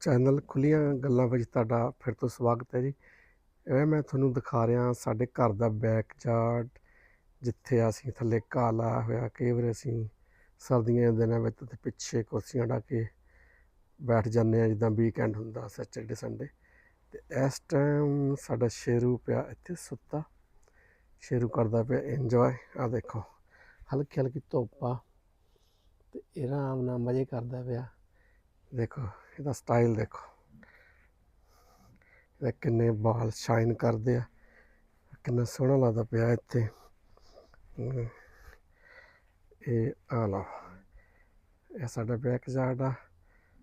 Channel ਖੁੱਲੀਆਂ ਗੱਲਾਂ ਵਿੱਚ ਤੁਹਾਡਾ ਫਿਰ ਤੋਂ ਸਵਾਗਤ ਹੈ ਜੀ। ਇਹ ਮੈਂ ਤੁਹਾਨੂੰ ਦਿਖਾ ਰਿਹਾ ਸਾਡੇ ਘਰ ਦਾ ਬੈਕ ਯਾਰਡ ਜਿੱਥੇ ਅਸੀਂ ਥੱਲੇ ਘਾਹ ਲਾਇਆ ਹੋਇਆ, ਕਈ ਵਾਰ ਅਸੀਂ ਸਰਦੀਆਂ ਦੇ ਦਿਨਾਂ ਵਿੱਚ ਤੇ ਪਿੱਛੇ ਕੁਰਸੀਆਂ ਢਾ ਕੇ ਬੈਠ ਜਾਂਦੇ ਆ ਜਿੱਦਾਂ ਵੀਕਐਂਡ ਹੁੰਦਾ ਸੈਟਰਡੇ ਸੰਡੇ ਤੇ ਇਸ ਟਾਈਮ ਸਾਡਾ ਸ਼ੇਰੂ ਪਿਆ ਇੱਥੇ ਸੁੱਤਾ। ਸ਼ੇਰੂ ਕਰਦਾ ਪਿਆ ਇੰਜੋਏ ਆ ਦੇਖੋ ਹਲਕੀ ਹਲਕੀ ਧੁੱਪ ਆ। ਤੇ ਇਹ ਆਰਾਮ ਨਾਲ ਮਜ਼ੇ ਕਰਦਾ ਪਿਆ। ਦੇਖੋ ਇਹਦਾ ਸਟਾਈਲ ਦੇਖੋ। ਇਹਦਾ ਕਿੰਨੇ ਵਾਲ ਸ਼ਾਈਨ ਕਰਦੇ ਆ। ਕਿੰਨਾ ਸੋਹਣਾ ਲੱਗਦਾ ਪਿਆ ਇੱਥੇ। ਇਹ ਆ ਲਓ। ਇਹ ਸਾਡਾ ਬੈਕ ਯਾਰਡ ਆ।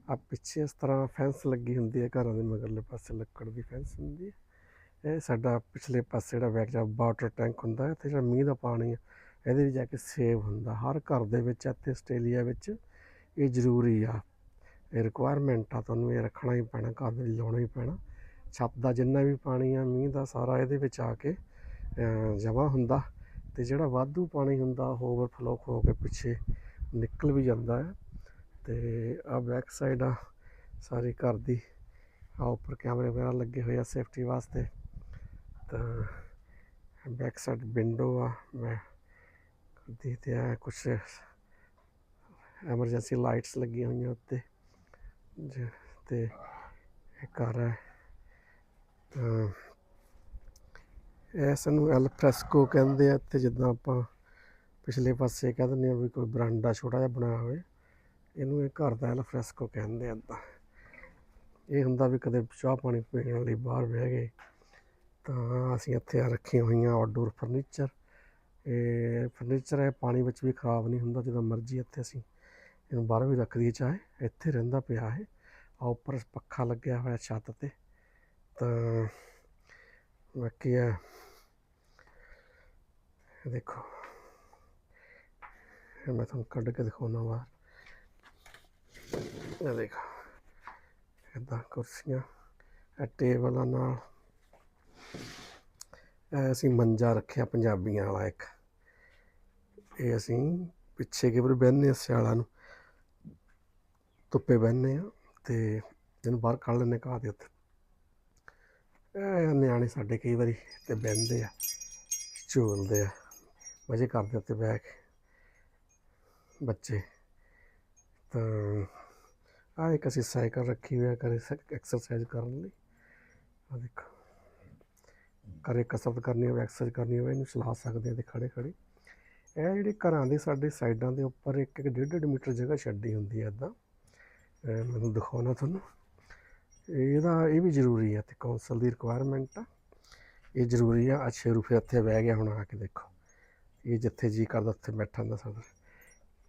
ਆ ਪਿੱਛੇ ਇਸ ਤਰ੍ਹਾਂ ਫੈਂਸ ਲੱਗੀ ਹੁੰਦੀ ਹੈ ਘਰਾਂ ਦੇ ਮਗਰਲੇ ਪਾਸੇ, ਲੱਕੜ ਦੀ ਫੈਂਸ ਹੁੰਦੀ ਹੈ ਇਹ ਸਾਡਾ ਪਿਛਲੇ ਪਾਸੇ ਜਿਹੜਾ ਬੈਕ ਯਾਰਡ ਵਾਟਰ ਟੈਂਕ ਹੁੰਦਾ ਹੈ ਤੇ ਜਿਹੜਾ ਮੀਂਹ ਦਾ ਪਾਣੀ ਆ, ਇਹਦੇ ਵਿੱਚ ਜਾ ਕੇ ਸੇਵ ਹੁੰਦਾ। ਹਰ ਘਰ ਦੇ ਵਿੱਚ, ਇੱਥੇ ਆਸਟ੍ਰੇਲੀਆ ਵਿੱਚ ਇਹ ਜ਼ਰੂਰੀ ਆ। ਰਿਕੁਆਇਰਮੈਂਟ ਆ, ਤੁਹਾਨੂੰ ਇਹ ਰੱਖਣਾ ਹੀ ਪੈਣਾ, ਘਰ ਦੇ ਲਾਉਣਾ ਹੀ ਪੈਣਾ। ਛੱਤ ਦਾ ਜਿੰਨਾ ਵੀ ਪਾਣੀ ਆ, ਮੀਂਹ ਦਾ ਸਾਰਾ ਇਹਦੇ ਵਿੱਚ ਆ ਕੇ ਜਮ੍ਹਾਂ ਹੁੰਦਾ। ਤੇ ਜਿਹੜਾ ਵਾਧੂ ਪਾਣੀ ਹੁੰਦਾ, ਉਹ ਓਵਰਫਲੋ ਹੋ ਕੇ ਪਿੱਛੇ ਨਿਕਲ ਵੀ ਜਾਂਦਾ ਹੈ। ਤੇ ਆ ਬੈਕ ਸਾਈਡ ਆ, ਸਾਰੇ ਘਰ ਦੀ। ਆ ਉੱਪਰ ਕੈਮਰੇ ਵਗੈਰਾ ਲੱਗੇ ਹੋਏ ਆ ਸੇਫਟੀ ਵਾਸਤੇ। ਤਾਂ ਬੈਕ ਸਾਈਡ ਵਿੰਡੋ ਆ, ਮੈਂ ਦੀ ਆ ਕੁਛ ਐਮਰਜੈਂਸੀ ਲਾਈਟਸ ਲੱਗੀਆਂ ਹੋਈਆਂ ਉੱਤੇ। ਤੇ ਇਹ ਘਰ ਹੈ। ਤਾਂ ਇਸ ਨੂੰ ਐਲ ਫ੍ਰੈਸਕੋ ਕਹਿੰਦੇ ਆ ਤੇ ਜਿੱਦਾਂ ਆਪਾਂ ਪਿਛਲੇ ਪਾਸੇ ਕਹਿ ਦਿੰਦੇ ਆ ਵੀ ਕੋਈ ਬਰਾਂਡਾ ਛੋਟਾ ਜਿਹਾ ਬਣਾਇਆ ਹੋਵੇ, ਇਹਨੂੰ ਇਹ ਘਰ ਦਾ ਐਲ ਫ੍ਰੈਸਕੋ ਕਹਿੰਦੇ ਆ ਇੱਦਾਂ ਇਹ ਹੁੰਦਾ ਵੀ ਕਦੇ ਚਾਹ ਪਾਣੀ ਪੀਣ ਲਈ ਬਾਹਰ ਬਹਿ ਗਏ, ਤਾਂ ਅਸੀਂ ਇੱਥੇ ਰੱਖੀਆਂ ਹੋਈਆਂ ਆਊਟਡੋਰ ਫਰਨੀਚਰ ਇਹ ਫਰਨੀਚਰ ਹੈ, ਪਾਣੀ ਵਿੱਚ ਵੀ ਖਰਾਬ ਨਹੀਂ ਹੁੰਦਾ, ਜਦੋਂ ਮਰਜ਼ੀ ਇੱਥੇ ਅਸੀਂ ਇਹਨੂੰ ਬਾਹਰ ਵੀ ਰੱਖ ਦਈਏ ਚਾਹੇ, ਇੱਥੇ ਰਹਿੰਦਾ ਪਿਆ ਹੈ ਆ ਉੱਪਰ ਪੱਖਾ ਲੱਗਿਆ ਹੋਇਆ ਛੱਤ ਤੇ। ਤਾਂ ਬਾਕੀ ਆ ਇਹ ਦੇਖੋ। ਮੈਂ ਤੁਹਾਨੂੰ ਕੱਢ ਕੇ ਦਿਖਾਉਣਾ ਬਾਹਰ ਇਹ ਦੇਖੋ। ਇੱਦਾਂ ਕੁਰਸੀਆਂ, ਇਹ ਟੇਬਲਾਂ ਨਾਲ। ਇਹ ਅਸੀਂ ਮੰਜਾ ਰੱਖਿਆ ਪੰਜਾਬੀਆਂ ਵਾਲਾ ਇੱਕ। ਇਹ ਅਸੀਂ ਪਿੱਛੇ ਕਿਬਰ ਬਹਿੰਦੇ ਹਾਂ ਸਿਆਲਾਂ ਨੂੰ। ਧੁੱਪੇ ਬਹਿੰਦੇ ਆ ਤੇ ਇਹਨੂੰ ਬਾਹਰ ਕੱਢ ਲੈਂਦੇ ਘਾਹ ਦੇ ਉੱਤੇ। ਇਹ ਨਿਆਣੇ ਸਾਡੇ ਕਈ ਵਾਰੀ ਤੇ ਬਹਿੰਦੇ ਆ, ਝੂਲਦੇ ਆ, ਮਜ਼ੇ ਕਰਦੇ ਉੱਤੇ ਬਹਿ ਕੇ। ਬੱਚੇ ਤਾਂ ਆ ਇੱਕ ਅਸੀਂ ਸਾਈਕਲ ਰੱਖੀ ਹੋਈ ਹੈ ਕਰੇ ਐਕਸਰਸਾਈਜ਼ ਕਰਨ ਲਈ। ਆ ਦੇਖੋ। ਕਰੇ ਕਸਰਤ ਕਰਨੀ ਹੋਵੇ ਐਕਸਰਸਾਈਜ਼ ਕਰਨੀ ਹੋਵੇ, ਇਹਨੂੰ ਚਲਾ ਸਕਦੇ ਆ ਤੇ ਖੜੇ ਖੜੇ ਇਹ ਜਿਹੜੇ ਘਰਾਂ ਦੇ ਸਾਡੇ ਸਾਈਡਾਂ ਦੇ ਉੱਪਰ ਇੱਕ ਇੱਕ ਡੇਢ ਡੇਢ ਮੀਟਰ ਜਗ੍ਹਾ ਛੱਡੀ ਹੁੰਦੀ ਹੈ ਇੱਦਾਂ ਮੈਨੂੰ ਦਿਖਾਉਣਾ ਤੁਹਾਨੂੰ। ਇਹਦਾ ਇਹ ਵੀ ਜ਼ਰੂਰੀ ਹੈ ਤੇ ਕੌਂਸਲ ਦੀ ਰਿਕੁਆਇਰਮੈਂਟ ਆ। ਇਹ ਜ਼ਰੂਰੀ ਆ ਅੱਛੇ ਰੂਫੇ ਇੱਥੇ ਬਹਿ ਗਿਆ, ਹੁਣ ਆ ਕੇ ਦੇਖੋ। ਇਹ ਜਿੱਥੇ ਜੀ ਕਰਦਾ, ਉੱਥੇ ਬੈਠਾ ਹੁੰਦਾ ਸਾਡਾ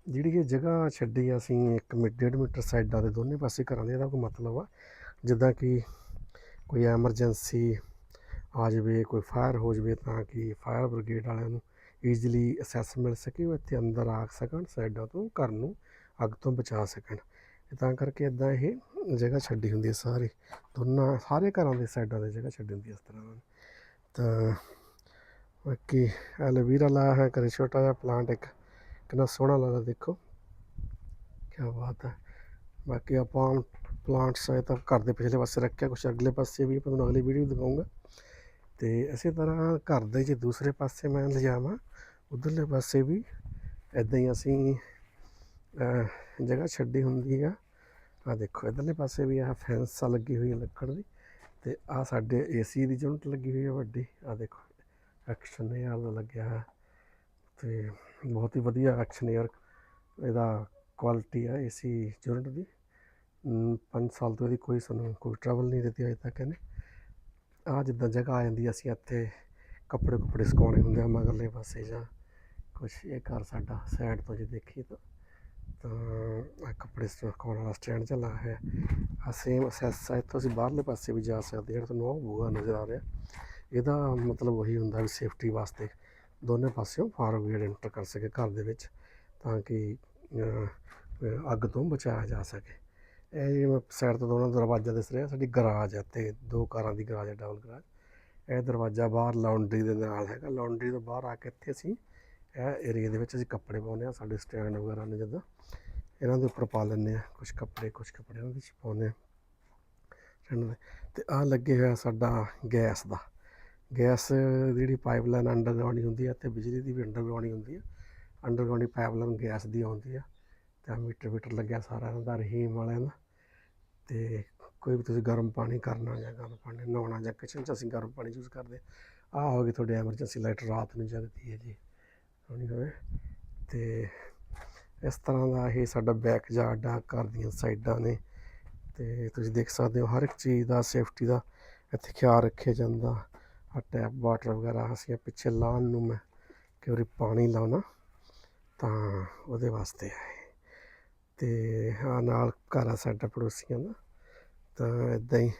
ਜਿਹੜੀ ਇਹ ਜਗ੍ਹਾ ਛੱਡੀ ਅਸੀਂ ਇੱਕ ਮੀ, ਡੇਢ ਮੀਟਰ ਸਾਈਡਾਂ ਦੇ ਦੋਨੇ ਪਾਸੇ ਘਰਾਂ ਦੇ, ਇਹਦਾ ਕੋਈ ਮਤਲਬ ਆ? ਜਿੱਦਾਂ ਕਿ ਕੋਈ ਐਮਰਜੈਂਸੀ ਆ ਜਾਵੇ, ਕੋਈ ਫਾਇਰ ਹੋ ਜਾਵੇ, ਤਾਂ ਕਿ ਫਾਇਰ ਬ੍ਰਿਗੇਡ ਵਾਲਿਆਂ ਨੂੰ ਈਜ਼ੀਲੀ ਅਸੈਸ ਮਿਲ ਸਕੇ, ਉਹ ਇੱਥੇ ਅੰਦਰ ਆ ਸਕਣ ਸਾਈਡਾਂ ਤੋਂ ਘਰ ਨੂੰ ਅੱਗ ਤੋਂ ਬਚਾ ਸਕਣ। ਤੇ ਤਾਂ ਕਰਕੇ ਇਦਾਂ ਇਹ ਜਗ੍ਹਾ ਛੱਡੀ ਹੁੰਦੀ ਹੈ ਸਾਰੇ। ਦੋਨਾਂ, ਸਾਰੇ ਘਰਾਂ ਦੇ ਸਾਈਡਾਂ ਦੇ ਜਗ੍ਹਾ ਛੱਡੀ ਹੁੰਦੀ ਹੈ ਇਸ ਤਰ੍ਹਾਂ ਤਾਂ ਬਾਕੀ ਐਲੋਵੀਰਾ ਲਾਇਆ ਹੈ ਕਰੇ ਛੋਟਾ ਜਿਹਾ ਪਲਾਂਟ ਇੱਕ, ਕਿੰਨਾ ਸੋਹਣਾ ਲੱਗਦਾ ਦੇਖੋ। ਕੀ ਬਾਤ ਹੈ। ਬਾਕੀ ਆਪਾਂ ਪਲਾਂਟਸ ਹੈ ਤਾਂ ਘਰ ਦੇ ਪਿਛਲੇ ਪਾਸੇ ਰੱਖਿਆ, ਕੁਛ ਅਗਲੇ ਪਾਸੇ ਵੀ ਆਪਾਂ ਤੁਹਾਨੂੰ ਅਗਲੀ ਵੀਡੀਓ ਦਿਖਾਉਂਗਾ ਤੇ ਇਸੇ ਤਰ੍ਹਾਂ ਘਰ ਦੇ ਜੇ ਦੂਸਰੇ ਪਾਸੇ ਮੈਂ ਲਿਜਾਵਾਂ, ਉਧਰਲੇ ਪਾਸੇ ਵੀ ਇਦਾਂ ਹੀ ਅਸੀਂ ਜਗ੍ਹਾ ਛੱਡੀ ਹੁੰਦੀ ਆ। ਆ ਦੇਖੋ, ਇਧਰਲੇ ਪਾਸੇ ਵੀ ਆ ਫੈਂਸ ਆ ਲੱਗੀ ਹੋਈ ਲੱਕੜ ਦੀ ਤੇ ਆ ਸਾਡੇ ਏਸੀ ਦੀ ਯੂਨਿਟ ਲੱਗੀ ਹੋਈ ਹੈ ਵੱਡੀ। ਆ ਦੇਖੋ ਐਕਸ਼ਨ ਏਅਰ ਦਾ ਲੱਗਿਆ ਹੈ ਤੇ ਬਹੁਤ ਹੀ ਵਧੀਆ ਐਕਸ਼ਨ ਏਅਰ ਇਹਦਾ ਕੁਆਲਿਟੀ ਆ ਏਸੀ ਯੂਨਿਟ ਦੀ। 5 ਸਾਲ ਤੋਂ ਇਹਦੀ ਕੋਈ ਸਾਨੂੰ ਕੋਈ ਟਰਬਲ ਨਹੀਂ ਦਿੱਤੀ ਅਜੇ ਤੱਕ ਇਹਨੇ। ਆ ਜਿੱਦਾਂ ਜਗ੍ਹਾ ਆ ਜਾਂਦੀ ਅਸੀਂ ਇੱਥੇ ਕੱਪੜੇ ਕੁੱਪੜੇ ਸੁਕਾਉਣੇ ਹੁੰਦੇ ਆ ਮਗਰਲੇ ਪਾਸੇ ਜਾਂ ਕੁਛ ਇਹ ਘਰ ਸਾਡਾ ਸਾਈਡ ਤੋਂ ਜੇ ਦੇਖੀਏ ਤਾਂ। ਤਾਂ ਕੱਪੜੇ ਸੁਕਾਉਣ ਵਾਲਾ ਸਟੈਂਡ ਚੱਲਾ ਹੈ। ਆ ਸੇਮ ਅਸੈਸ ਆ, ਇੱਥੋਂ ਅਸੀਂ ਬਾਹਰਲੇ ਪਾਸੇ ਵੀ ਜਾ ਸਕਦੇ ਜਿਹੜਾ ਤੁਹਾਨੂੰ ਉਹ ਬੂਹਾ ਨਜ਼ਰ ਆ ਰਿਹਾ। ਇਹਦਾ ਮਤਲਬ ਉਹੀ ਹੁੰਦਾ ਵੀ ਸੇਫਟੀ ਵਾਸਤੇ ਦੋਨੇ ਪਾਸਿਓਂ ਫਾਇਰ ਐਂਟਰ ਕਰ ਸਕੇ ਘਰ ਦੇ ਵਿੱਚ, ਤਾਂ ਕਿ ਅੱਗ ਤੋਂ ਬਚਾਇਆ ਜਾ ਸਕੇ। ਇਹ ਸਾਈਡ ਤੋਂ ਦੋਨਾਂ ਦਰਵਾਜ਼ਾ ਦਿਸ ਰਿਹਾ ਸਾਡੀ ਗਰਾਜ ਹੈ ਤੇ ਦੋ ਕਾਰਾਂ ਦੀ ਗਰਾਜ ਹੈ ਡਬਲ ਗਰਾਜ ਇਹ ਦਰਵਾਜ਼ਾ ਬਾਹਰ ਲਾਉਂਡਰੀ ਦੇ ਨਾਲ ਹੈਗਾ ਲਾਉਂਡਰੀ ਤੋਂ ਬਾਹਰ ਆ ਕੇ ਇੱਥੇ ਅਸੀਂ ਇਹ ਏਰੀਆ ਦੇ ਵਿੱਚ ਅਸੀਂ ਕੱਪੜੇ ਪਾਉਂਦੇ ਆ ਸਾਡੇ ਸਟੈਂਡ ਵਗੈਰਾ ਨੇ ਜਿੱਦਾਂ। ਇਹਨਾਂ ਦੇ ਉੱਪਰ ਪਾ ਲੈਂਦੇ ਆ ਕੁਝ ਕੱਪੜੇ ਕੁਝ ਕੱਪੜੇ ਇਹਨਾਂ ਦੇ ਵਿੱਚ ਪਾਉਂਦੇ ਆ ਰਹਿਣ ਦੇ। ਤੇ ਆ ਲੱਗੇ ਹੋਇਆ ਸਾਡਾ ਗੈਸ ਦਾ। ਗੈਸ ਦੀ ਜਿਹੜੀ ਪਾਈਪਲਾਈਨ ਅੰਡਰਗਰਾਉਂਡ ਹੁੰਦੀ ਹੈ ਤੇ ਬਿਜਲੀ ਦੀ ਵੀ ਅੰਡਰਗਰਾਉਂਡ ਹੁੰਦੀ ਆ। ਅੰਡਰਗਰਾਉਂਡ ਪਾਈਪਲਾਈਨ ਗੈਸ ਦੀ ਆਉਂਦੀ ਆ। ਤੇ ਆਹ ਮੀਟਰ ਮੀਟਰ ਲੱਗਿਆ ਸਾਰਾ ਦਾ, ਰਹੀਮ ਵਾਲਿਆਂ ਦਾ। ਤੇ ਕੋਈ ਵੀ ਤੁਸੀਂ ਗਰਮ ਪਾਣੀ ਕਰਨਾ ਜਾਂ ਗਰਮ ਪਾਣੀ ਨਹਾਉਣਾ ਜਾਂ ਕਿਚਨ 'ਚ ਅਸੀਂ ਗਰਮ ਪਾਣੀ ਯੂਜ਼ ਕਰਦੇ ਆ ਆਹ ਹੋ ਗਈ ਤੁਹਾਡੀ ਐਮਰਜੈਂਸੀ ਲਾਈਟ ਰਾਤ ਨੂੰ ਜਗਦੀ ਹੈ ਜੀ। ਹੋਣੀ ਹੋਵੇ। ਤੇ ਇਸ ਤਰ੍ਹਾਂ ਦਾ ਇਹ ਸਾਡਾ ਬੈਕ ਯਾਰਡ ਆ ਘਰ ਦੀਆਂ ਸਾਈਡਾਂ ਨੇ। ਤੇ ਤੁਸੀਂ ਦੇਖ ਸਕਦੇ ਹੋ ਹਰ ਇੱਕ ਚੀਜ਼ ਦਾ ਸੇਫਟੀ ਦਾ ਇੱਥੇ ਖਿਆਲ ਰੱਖਿਆ ਜਾਂਦਾ। ਆ ਟੈਪ ਵਾਟਰ ਵਗੈਰਾ ਅਸੀਂ ਪਿੱਛੇ ਲਾਉਣ ਨੂੰ ਮੈਂ ਕਿ ਵਾਰੀ ਪਾਣੀ ਲਾਉਣਾ, ਤਾਂ ਉਹਦੇ ਵਾਸਤੇ ਹੈ ਇਹ। ਤੇ ਆ ਨਾਲ ਘਰ ਆ ਸਾਡਾ ਪੜੋਸੀਆਂ ਦਾ। ਤਾਂ ਇਦਾਂ ਹੀ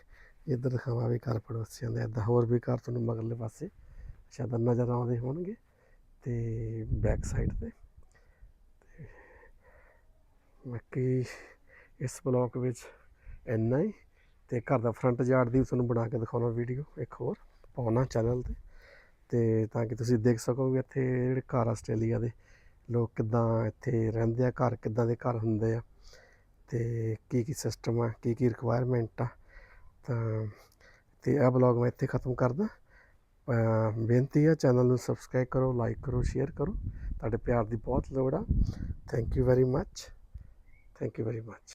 ਇੱਧਰ ਦਿਖਾਵਾਂ ਵੀ ਘਰ ਪੜੋਸੀਆਂ ਦਾ ਇਦਾਂ ਹੋਰ ਵੀ ਘਰ ਤੁਹਾਨੂੰ ਮਗਰਲੇ ਪਾਸੇ ਸ਼ਾਇਦ ਨਜ਼ਰ ਆਉਂਦੇ ਹੋਣਗੇ। ਤੇ ਬੈਕ ਸਾਈਡ ਤੇ। ਤੇ ਬਾਕੀ ਇਸ ਬਲੌਕ ਵਿੱਚ ਇੰਨਾ ਹੀ। ਤੇ ਘਰ ਦਾ ਫਰੰਟ ਯਾਰਡ ਦੀ ਤੁਹਾਨੂੰ ਬਣਾ ਕੇ ਦਿਖਾਉਣਾ ਵੀਡੀਓ, ਇੱਕ ਹੋਰ ਪਾਉਣਾ ਚੈਨਲ ਤੇ। ਤੇ ਤਾਂ ਕਿ ਤੁਸੀਂ ਦੇਖ ਸਕੋ ਵੀ ਇੱਥੇ ਜਿਹੜੇ ਘਰ ਆਸਟ੍ਰੇਲੀਆ ਦੇ ਲੋਕ ਕਿੱਦਾਂ ਇੱਥੇ ਰਹਿੰਦੇ ਆ, ਘਰ ਕਿੱਦਾਂ ਦੇ ਘਰ ਹੁੰਦੇ ਆ। ਤੇ ਕੀ ਕੀ ਸਿਸਟਮ ਆ, ਕੀ ਕੀ ਰਿਕੁਆਇਰਮੈਂਟ ਆ। ਤਾਂ ਤੇ ਇਹ ਬਲੌਗ ਮੈਂ ਇੱਥੇ ਖਤਮ ਕਰਦਾ। ਬੇਨਤੀ ਆ ਚੈਨਲ ਨੂੰ ਸਬਸਕ੍ਰਾਈਬ ਕਰੋ ਲਾਈਕ ਕਰੋ ਸ਼ੇਅਰ ਕਰੋ। ਤੁਹਾਡੇ ਪਿਆਰ ਦੀ ਬਹੁਤ ਲੋੜ ਆ। Thank you very much thank you very much